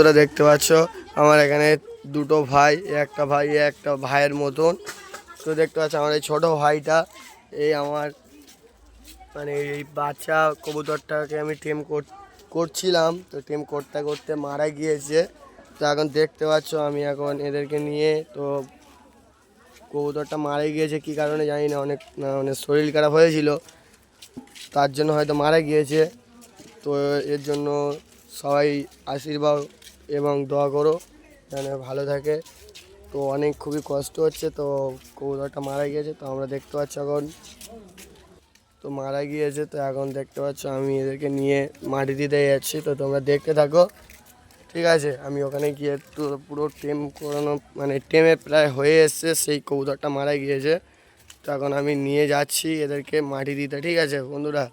তোরা দেখতে পাচ্ছ, আমার এখানে দুটো ভাই, একটা ভাই, একটা ভাইয়ের মতন। তো দেখতে পাচ্ছ, আমার এই ছোটো ভাইটা এই আমার মানে এই বাচ্চা কবুতরটাকে আমি টেম করছিলাম। তো টেম করতে করতে মারা গিয়েছে। তো এখন দেখতে পাচ্ছ, আমি এখন এদেরকে নিয়ে, তো কবুতরটা মারা গিয়েছে, কি কারণে জানি না, অনেক মানে শরীর খারাপ হয়েছিল। তার জন্য হয়তো মারা গিয়েছে। তো এর জন্য সবাই আশীর্বাদ এবং দোয়া করো যেন ভালো থাকে। তো অনেক খুবই কষ্ট হচ্ছে, তো কবুতরটা মারা গিয়েছে, তো আমরা দেখতে পাচ্ছি এখন। তো মারা গিয়েছে, তো এখন দেখতে পাচ্ছ আমি এদেরকে নিয়ে মাটি দিতে যাচ্ছি, তো তোমরা দেখতে থাকো। ঠিক আছে, আমি ওখানে গিয়ে তো পুরো টেম করানো মানে টেমে প্রায় হয়ে এসছে, সেই কবুতরটা মারা গিয়েছে। তো এখন আমি নিয়ে যাচ্ছি এদেরকে মাটি দিতে, ঠিক আছে বন্ধুরা?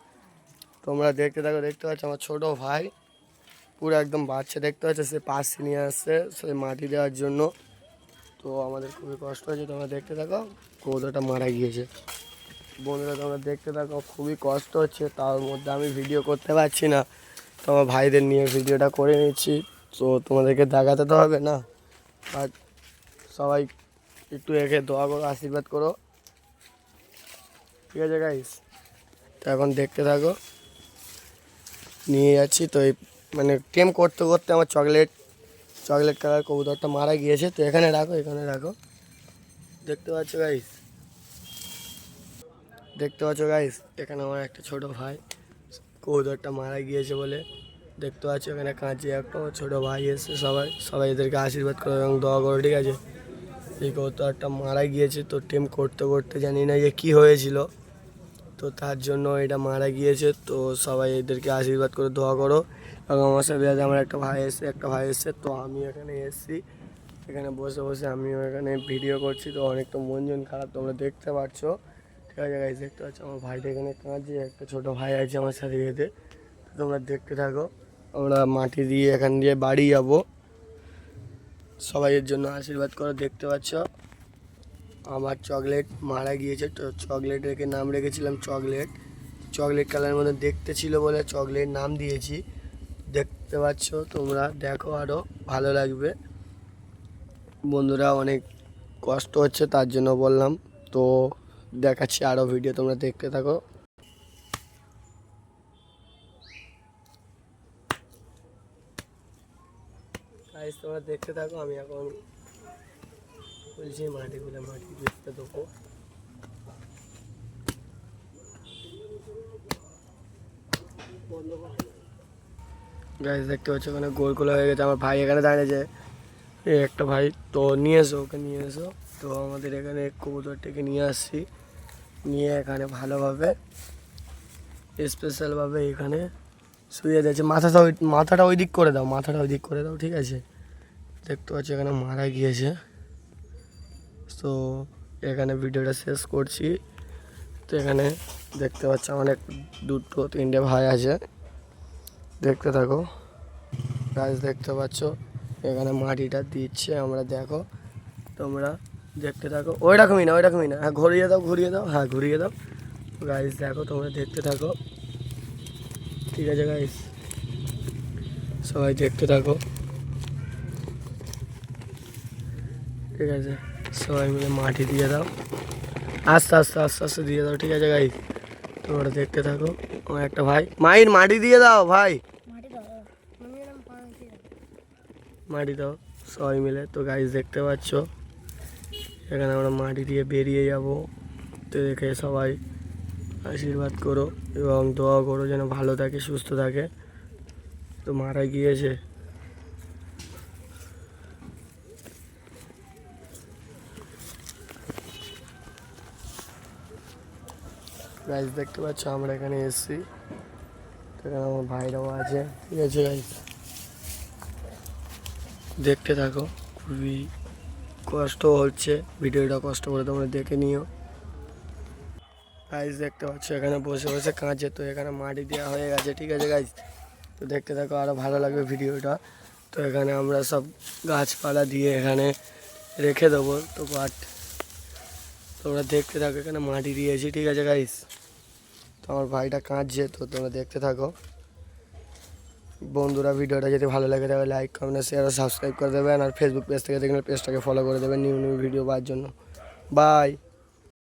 তোমরা দেখতে থাকো, দেখতে পাচ্ছ আমার ছোট ভাই। পুরো একদম বাচ্চা দেখতে পাচ্ছ, সে পাশ নিয়ে আসছে সে মাটি দেওয়ার জন্য। তো আমাদের খুবই কষ্ট হয়েছে, তোমরা দেখতে থাকো, কবুতরটা মারা গিয়েছে। বন্ধুরা, তোমরা দেখতে থাকো, খুবই কষ্ট হচ্ছে, তার মধ্যে আমি ভিডিও করতে পারছি না। তো আমার ভাইদের নিয়ে ভিডিওটা করে নিচ্ছি। তো তোমাদেরকে দেখাতে তো হবে না আর সবাই একটু একে দোয়া করো, আশীর্বাদ করো। ঠিক আছে গাইস তো এখন দেখতে থাকো। নিয়ে যাচ্ছি, তো এই মানে টেম করতে করতে আমার চকলেট চকলেট কালার কবুতরটা মারা গিয়েছে। তো এখানে রাখো এখানে রাখো। দেখতে পাচ্ছ গাইস দেখতে পাচ্ছ গাইস এখানে আমার একটা ছোট ভাই কবুতরটা মারা গিয়েছে বলে দেখতে পাচ্ছ। এখানে কাঁচি একটা আমার ছোট ভাই এসে সবাই সবাই এদেরকে আশীর্বাদ করো এবং দোয়া করো, ঠিক আছে? এই কবুতরটা মারা গিয়েছে, তো টেম করতে করতে জানি না যে কী হয়েছিল। তো তার জন্য এটা মারা গিয়েছে। তো সবাই এদেরকে আশীর্বাদ করে দোয়া করো। এবং আমার সাথে আছে আমার একটা ভাই এসছে একটা ভাই এসছে, তো আমি এখানে এসেছি। এখানে বসে বসে আমিও এখানে ভিডিও করছি। তো অনেক তো মন জন খারাপ, তোমরা দেখতে পাচ্ছ। ঠিক আছে গাইজ দেখতে পাচ্ছ আমার ভাইটা এখানে কাঁদছে একটা ছোটো ভাই আছে আমার সাথে এতে তো তোমরা দেখতে থাকো। আমরা মাটি দিয়ে, এখান দিয়ে বাড়ি যাব। সবাই এর জন্য আশীর্বাদ করো, দেখতে পাচ্ছ। আমার চকলেট মারা গিয়েছে, তো চকলেট রেখে নাম রেখেছিলাম চকলেট। চকলেট কালারের মধ্যে দেখতে ছিল বলে চকলেট নাম দিয়েছি। দেখতে পাচ্ছ তোমরা, দেখো আরও ভালো লাগবে। বন্ধুরা, অনেক কষ্ট হচ্ছে, তার জন্য বললাম। তো দেখাচ্ছি আরও ভিডিও তোমরা দেখতে থাকো। তোমরা দেখতে থাকো, আমি এখন বলছি মাটিগুলো মাটি গাইস দেখতে পাচ্ছ ওখানে গোল গোল হয়ে গেছে। আমার ভাই এখানে দাঁড়িয়েছে এই একটা ভাই, তো নিয়ে এসো, ওকে নিয়ে এসো। তো আমাদের এখানে কবুতরটাকে নিয়ে আসছি। নিয়ে এখানে ভালোভাবে স্পেশালভাবে এখানে শুয়ে দিয়েছে মাথাটা ওই মাথাটা ওই দিক করে দাও, মাথাটা ওই দিক করে দাও, ঠিক আছে? দেখতে পাচ্ছি এখানে মারা গিয়েছে। তো এখানে ভিডিওটা শেষ করছি। তো এখানে দেখতে পাচ্ছ এক দুটো, তিনটে ভাই আছে। দেখতে থাকো। গাছ দেখতে পাচ্ছ এখানে মাটিটা দিচ্ছে, আমরা দেখো। তোমরা দেখতে থাকো। ওই রকমই না ওই রকমই না হ্যাঁ ঘুরিয়ে দাও ঘুরিয়ে দাও। হ্যাঁ ঘুরিয়ে দাও। গাইস দেখো, তোমরা দেখতে থাকো। ঠিক আছে গাইস সবাই দেখতে থাকো। ঠিক আছে। সবাই মিলে মাটি দিয়ে দাও। আস্তে আস্তে আস্তে আস্তে দিয়ে দাও ঠিক আছে গাইস তোমরা দেখতে থাকো আমার একটা ভাই। মায়ের মাটি দিয়ে দাও ভাই। মাটি দাও সবাই মিলে তো গাইস দেখতে পাচ্ছ? এখানে আমরা মাটি দিয়ে বেরিয়ে যাব। তো দেখে সবাই আশীর্বাদ করো এবং দোয়া করো যেন ভালো থাকে সুস্থ থাকে। তো মারা গিয়েছে। গাইজ দেখতে পাচ্ছ, আমরা এখানে এসেছি এখানে আমার ভাইরাও আছে। ঠিক আছে গাইজ দেখতে থাকো, খুবই কষ্ট হচ্ছে। ভিডিওটা কষ্ট করে তোমরা দেখে নিও। গাইজ দেখতে পাচ্ছ, এখানে বসে বসে কাঁচে তো এখানে মাটি দেওয়া হয়ে গেছে, ঠিক আছে গাইজ তো দেখতে থাকো আরও ভালো লাগবে ভিডিওটা। তো এখানে আমরা সব গাছপালা দিয়ে এখানে রেখে দেবো, তো বাট তোমরা দেখতে থাকো, এখানে মাটি দিয়েছি ঠিক আছে গাইস তো আমার ভাইটা কাঁদছে, তো তোমরা দেখতে থাকো। বন্ধুরা, ভিডিওটা যদি ভালো লাগে তাহলে লাইক কমেন্ট শেয়ার আর সাবস্ক্রাইব করে দেবেন। আর ফেসবুক পেজ থেকে দেখলে পেজটাকে ফলো করে দেবেন, নিউ নিউ ভিডিও পাওয়ার জন্য। বাই